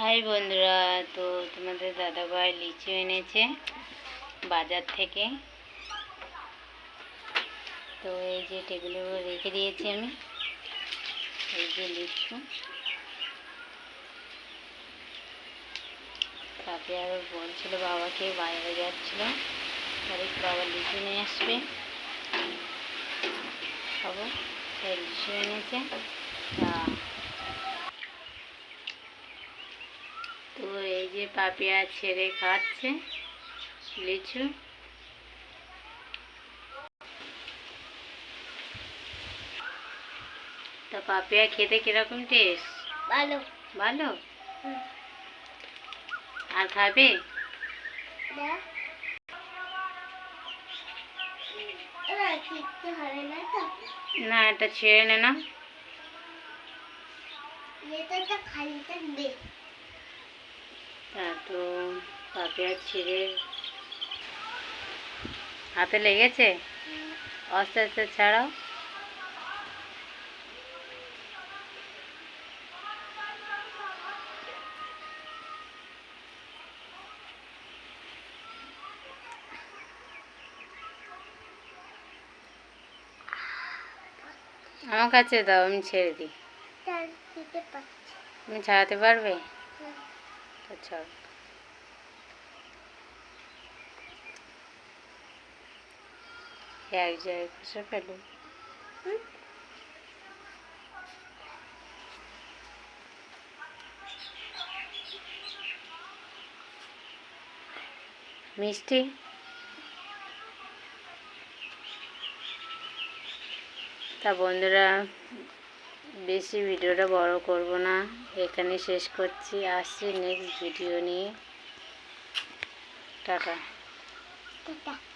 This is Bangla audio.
হাই বন্ধুরা, তো তোমাদের দাদাভাই লিচু এনেছে বাজার থেকে। তো এই যে টেবিলের উপর রেখে দিয়েছি আমি, এই যে লিচু। তাতে আরও বলছিল বাবাকে বাইরে যাচ্ছিল। তাহলে বাবা লিচু নিয়ে আসবে। খাব তাই লিচু এনেছে। তা তো এই যে পাপিয়া ছেড়ে খাচ্ছে লিচু। তা পাপিয়া খেতে কীরকম টেস্ট ভালো। ভালো? আর খাবে? না। এটা ছেড়ে নে না। এটা খালি থাকবে তা তো পাপিয়া ছেড়ে হাতে লেগেছে? আস্তে আস্তে ছাড়াও। আমার কাছে দাও আমি ছেড়ে দিই। তুমি ছাড়াতে পারবে? তো এক জায়গায় মিষ্টি তা বন্ধুরা, বেশি ভিডিওটা বড় করব না। এখানে শেষ করছি। আসছি নেক্সট ভিডিও নিয়ে। টাটা। টাটা।